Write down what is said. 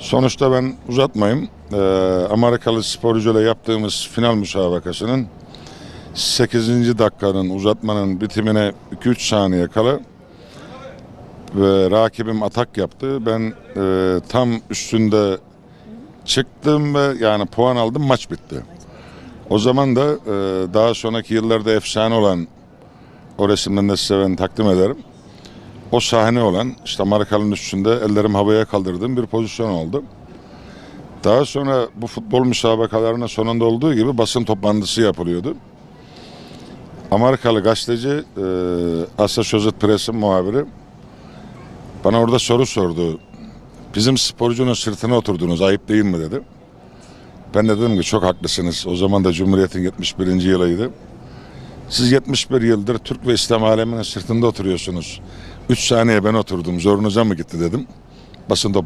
Sonuçta ben uzatmayayım. Ee, Amerikalı sporcuyla yaptığımız final müsabakasının 8. dakikanın uzatmanın bitimine 2-3 saniye kala ve rakibim atak yaptı. Ben e, tam üstünde çıktım ve yani puan aldım maç bitti. O zaman da e, daha sonraki yıllarda efsane olan o resimden de size ben takdim ederim. O sahne olan işte Markal'ın üstünde ellerim havaya kaldırdığım bir pozisyon oldu. Daha sonra bu futbol müsabakalarının sonunda olduğu gibi basın toplantısı yapılıyordu. Amerikalı gazeteci e, Associated Press'in muhabiri bana orada soru sordu. Bizim sporcunun sırtına oturdunuz ayıp değil mi dedi. Ben de dedim ki çok haklısınız. O zaman da Cumhuriyet'in 71. yılıydı. Siz 71 yıldır Türk ve İslam aleminin sırtında oturuyorsunuz. 3 saniye ben oturdum. Zorunuza mı gitti dedim. Basın top-